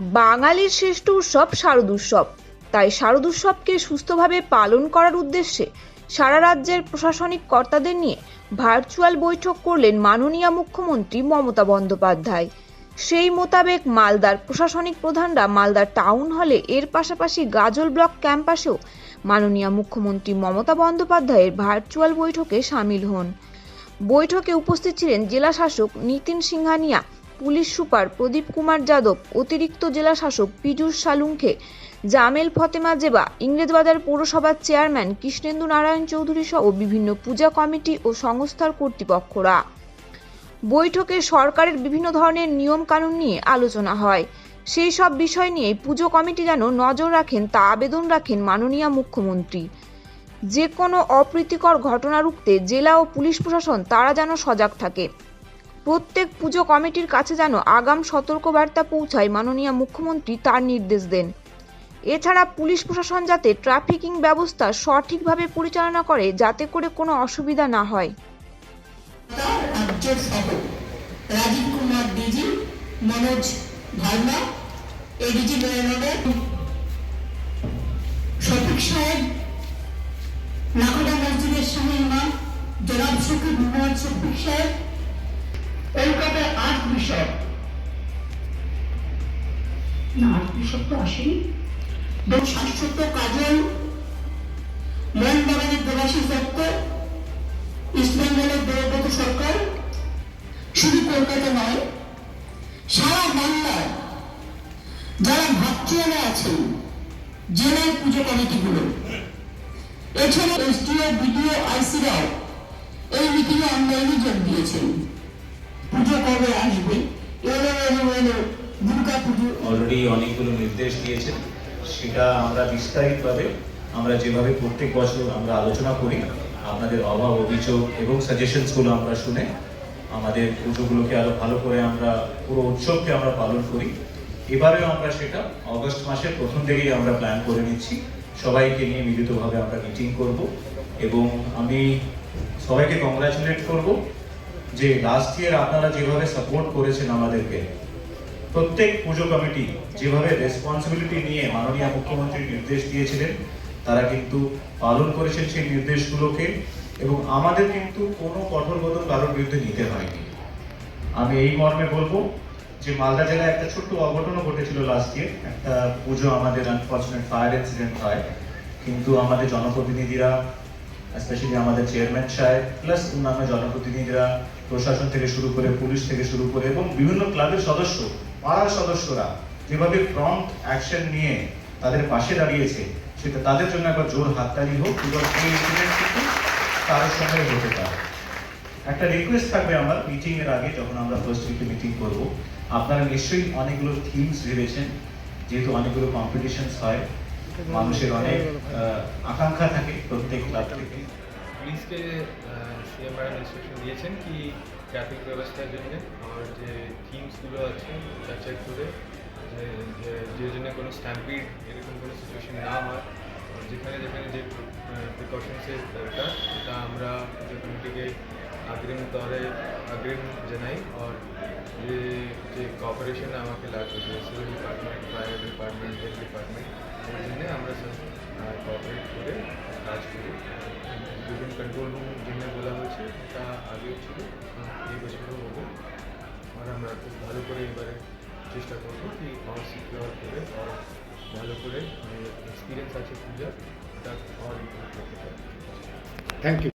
বাঙালির শ্রেষ্ঠ উৎসব শারদোৎসব। তাই শারদোৎসবকে সুস্থভাবে পালন করার উদ্দেশ্যে সারা রাজ্যের প্রশাসনিক কর্তাদের নিয়ে ভার্চুয়াল বৈঠক করলেন মাননীয় মুখ্যমন্ত্রী মমতা বন্দ্যোপাধ্যায়। সেই মোতাবেক মালদার প্রশাসনিক প্রধানরা মালদার টাউন হলে এর পাশাপাশি গাজল ব্লক ক্যাম্পাসেও মাননীয় মুখ্যমন্ত্রী মমতা বন্দ্যোপাধ্যায়ের ভার্চুয়াল বৈঠকে সামিল হন। বৈঠকে উপস্থিত ছিলেন জেলা শাসক নিতিন সিংহানিয়া পুলিশ সুপার প্রদীপ কুমার যাদব, অতিরিক্ত জেলা শাসক পীযূষ সালুঙ্খে জামেল ফতেমা জেবা, ইংরেজবাজার পৌরসভার চেয়ারম্যান কৃষ্ণেন্দু নারায়ণ চৌধুরী সহ বিভিন্ন পূজা কমিটি ও সংস্থার কর্তৃপক্ষরা। বৈঠকে সরকারের বিভিন্ন ধরনের নিয়ম কানুন নিয়ে আলোচনা হয়। সেই সব বিষয় নিয়ে পুজো কমিটি যেন নজর রাখেন তা আবেদন রাখেন মাননীয় মুখ্যমন্ত্রী। যে কোনো অপ্রীতিকর ঘটনা রুখতে জেলা ও পুলিশ প্রশাসন তারা যেন সজাগ থাকে। প্রত্যেক পুজো কমিটির কাছে যেন আগাম সতর্কবার্তা পৌঁছায় মাননীয় মুখ্যমন্ত্রী তার নির্দেশ দেন। এছাড়া পুলিশ প্রশাসন যাতে ট্রাফিকিং ব্যবস্থা সঠিকভাবে পরিচালনা করে, যাতে করে কোনো অসুবিধা না হয়। সাহেব বিশপ না আর্কবিশপ তো আসেনি। এবং শাশ্বত কাজল মোহনবাগানের দেবাশিস দত্ত ইস্টবেঙ্গলের দেবব্রত সরকার, শুধু কলকাতা নয়, সারা বাংলার যারা ভাবচুয়ালে আছেন জেলার পুজো কমিটিগুলো এছাড়া এসডিও, বিডিও, আইসিরাও এই মিটিংয়ে অনলাইনে যোগ দিয়েছেন। কবে আসবে। দুর্গা পুজো অলরেডি অনেকগুলো নির্দেশ দিয়েছেন। সেটা আমরা বিস্তারিতভাবে, আমরা যেভাবে প্রত্যেক বছর আমরা আলোচনা করি, আপনাদের অভাব, অভিযোগ এবং সাজেশনসগুলো আমরা শুনে আমাদের পুজোগুলোকে আরও ভালো করে আমরা, পুরো উৎসবকে আমরা পালন করি। এবারেও আমরা সেটা অগস্ট মাসের প্রথম থেকেই আমরা প্ল্যান করে নিচ্ছি। সবাইকে নিয়ে মিলিতভাবে আমরা মিটিং করব এবং আমি সবাইকে কংগ্রাচুলেট করব। যে লাস্ট ইয়ার আপনারা যেভাবে সাপোর্ট করেছেন আমাদেরকে, প্রত্যেক পুজো কমিটি যেভাবে রেসপন্সিবিলিটি নিয়ে মাননীয় মুখ্যমন্ত্রী নির্দেশ দিয়েছিলেন, তারা কিন্তু পালন করেছেন সেই নির্দেশগুলোকে এবং আমাদের কিন্তু কোনো কঠোর কদম কারোর বিরুদ্ধে নিতে হয়নি। আমি এই মর্মে বলব যে মালদা জেলায় একটা ছোট্ট অঘটনও ঘটেছিল লাস্ট ইয়ার একটা পুজো আমাদের আনফর্চুনেট ফায়ার ইনসিডেন্ট হয়, কিন্তু আমাদের জনপ্রতিনিধিরা স্পেশালি আমাদের চেয়ারম্যান সাহেব প্লাস অন্যান্য জনপ্রতিনিধিরা, প্রশাসন থেকে শুরু করে, পুলিশ থেকে শুরু করে এবং বিভিন্ন ক্লাবের সদস্য, পাড়ার সদস্যরা যেভাবে প্রম্পট অ্যাকশন নিয়ে তাদের পাশে দাঁড়িয়েছে, সেটা তাদের জন্য একবার জোর হাততালি হোক কারোর সঙ্গে হতে পারে। একটা রিকোয়েস্ট থাকবে আমার মিটিং এর আগে, যখন আমরা ফার্স্ট উইকে মিটিং করব। আপনারা নিশ্চয়ই অনেকগুলো থিমস ভেবেছেন, যেহেতু অনেকগুলো কম্পিটিশনস হয়। মানুষের অনেক আহ, আকাঙ্ক্ষা থাকে প্রত্যেক ক্লাব থেকে পুলিশকে সিএম ম্যাডাম ইনস্ট্রাকশন দিয়েছেন কি ট্রাফিক ব্যবস্থার জন্য? আমার যে থিমসগুলো আছে তা চেক করে যে জন্য কোনো স্ট্যাম্পিড এরকম কোনো সিচুয়েশন না হয় যেখানে যেখানে যে প্রিকশনসের দরকার আমরা পুজো কমিটিকে অগ্রিম তরে অগ্রিম জানাই আর যে যে কপারেশন আমাকে লাগবে যে civil department fire department health department ওর জন্য আমরা সব কোঅপারেট করে কাজ করি বিভিন্ন কন্ট্রোল রুম জন্য বলা হয়েছে এটা আগেও ছিল এই বছরও হবে আর আমরা খুব ভালো করে এবারে চেষ্টা করব কি আর সিকিউর করে আর ভালো করে এক্সপিরিয়েন্স আছে পূজা এটা আর ইমপ্রুভ করতে পারি থ্যাংক ইউ